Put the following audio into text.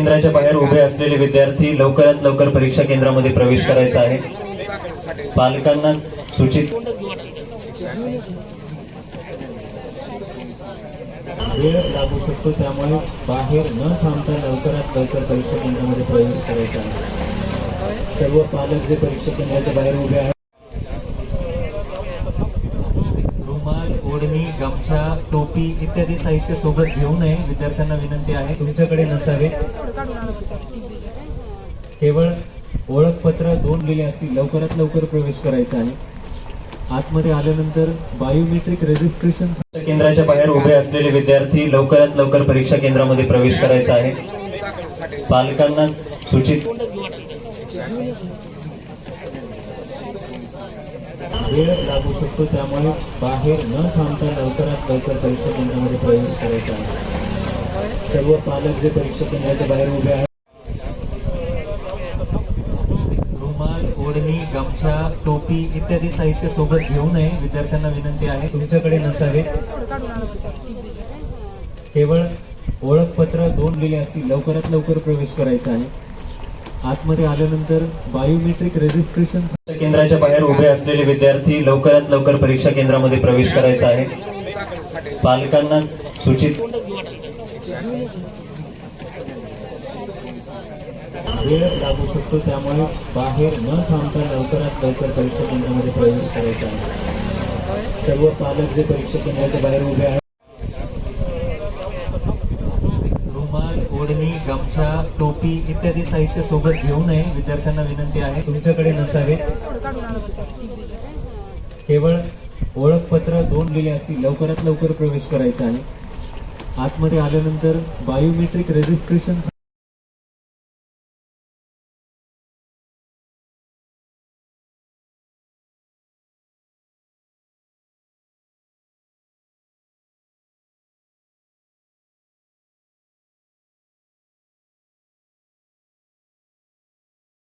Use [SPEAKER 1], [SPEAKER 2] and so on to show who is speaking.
[SPEAKER 1] केंद्राच्या बाहेर उभे असलेले विद्यार्थी लवकरात लवकर परीक्षा केंद्रामध्ये प्रवेश करायचा आहे. पालकांना सूचित वेळ लागू शकतो त्यामुळे बाहेर न थांबता लवकरात लवकर परीक्षा केंद्रामध्ये प्रवेश करायचा आहे. सर्व पालक जे परीक्षा केंद्राच्या बाहेर उभे आहेत रुमाल ओढणी गमछा टोपी इत्यादी साहित्य सोबत घेऊ नये. विद्यार्थ्यांना विनंती आहे तुमच्याकडे नसावे. केवळ ओळखपत्र दोन गेले असतील लवकरात लवकर प्रवेश करायचा आहे. आतमध्ये आल्यानंतर बायोमेट्रिक रेजिस्ट्रेशन केंद्राच्या बाहेर उभे असलेले विद्यार्थी लवकरात लवकर परीक्षा केंद्रामध्ये प्रवेश करायचा आहे. पालकांना सूचित वेळ लागू शकतो त्यामुळे बाहेर न थांबता लवकरात लवकर परीक्षा केंद्रामध्ये प्रवेश करायचा आहे. सर्व पालक जे परीक्षा केंद्राच्या बाहेर उभे आहेत रुमाल ओढणी गमछा टोपी इत्यादी साहित्य सोबत घेऊ नये विद्यार्थ्यांना विनंती आहे. तुमच्याकडे नसावे केवळ ओळखपत्र दोन लिहिले असतील लवकरात लवकर प्रवेश करायचा आहे. आतमध्ये आल्यानंतर बायोमेट्रिक रेजिस्ट्रेशन केंद्राच्या बाहेर उभे असलेले विद्यार्थी लवकरात लवकर परीक्षा केंद्रामध्ये प्रवेश करायचा आहे. पालकांना सूचित वेळ लागू शकतो त्यामुळे बाहेर न थांबता लवकरात लवकर परीक्षा केंद्रामध्ये प्रवेश करायचा आहे. सर्व पालक जे परीक्षा केंद्राच्या बाहेर उभे आहेत रुमाल ओढणी कॉपी इत्यादी साहित्य सोबत घेऊ नये. विद्यार्थ्यांना विनंती आहे तुमच्याकडे नसावे. केवळ ओळखपत्र दोन गेले असतील लवकरात लवकर प्रवेश करायचा आहे. आतमध्ये आल्यानंतर बायोमेट्रिक रेजिस्ट्रेशन